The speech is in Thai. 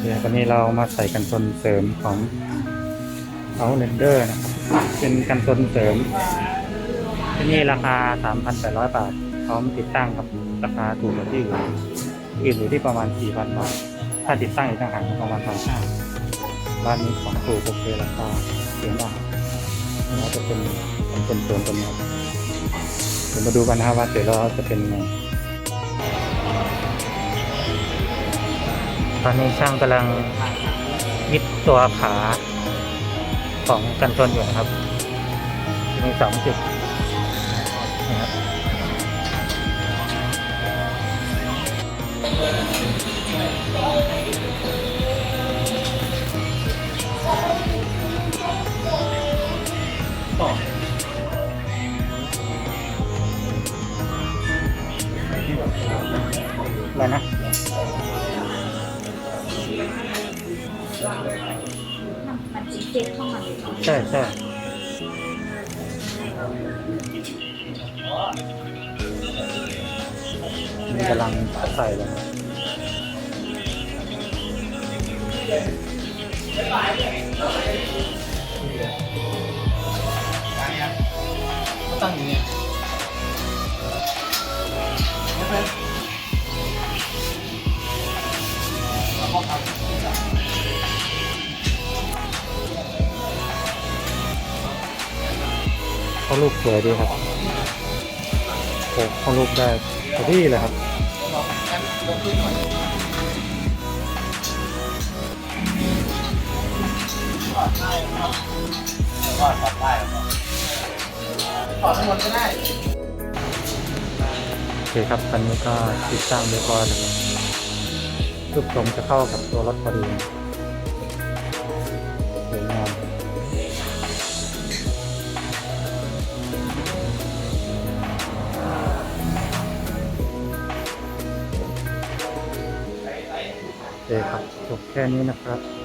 เดี๋ยววันนี้เรามาใส่กันชนเสริมของ Outlander นะครับเป็นกันชนเสริม ที่นี่ราคา 3,800 บาท พร้อมติดตั้งครับราคาถูกกว่าที่อื่นอื่นอยู่ที่ประมาณ 4,000 บาท ถ้าติดตั้งอีกต่างหากประมาณ1,500บ้านนี้ของถูกโอเคราคาเสียงดังแล้วจะเป็นกันชนเสริมตัวนี้เดี๋ยวมาดูกันนะว่าเสร็จแล้วจะเป็นยังไง ตอนนี้ช่างกำลังยึดตัวขาของกันชนอยู่นะครับ มีสองจุดนะครับ อะไรนะใช่ใช่มันกำลังใส่เลยตั้ง เขาลูกสวยดีครับโอ้เขาลูกได้พอดีเลยครับถอดถอดได้ถอดทั้งหมดก็ได้ โอเคครับตอนนี้ก็ติดตั้งเรียบร้อยแล้ว รูปทรงจะเข้ากับตัวรถพอดีสวยงามโอเคครับจบแค่นี้นะครับ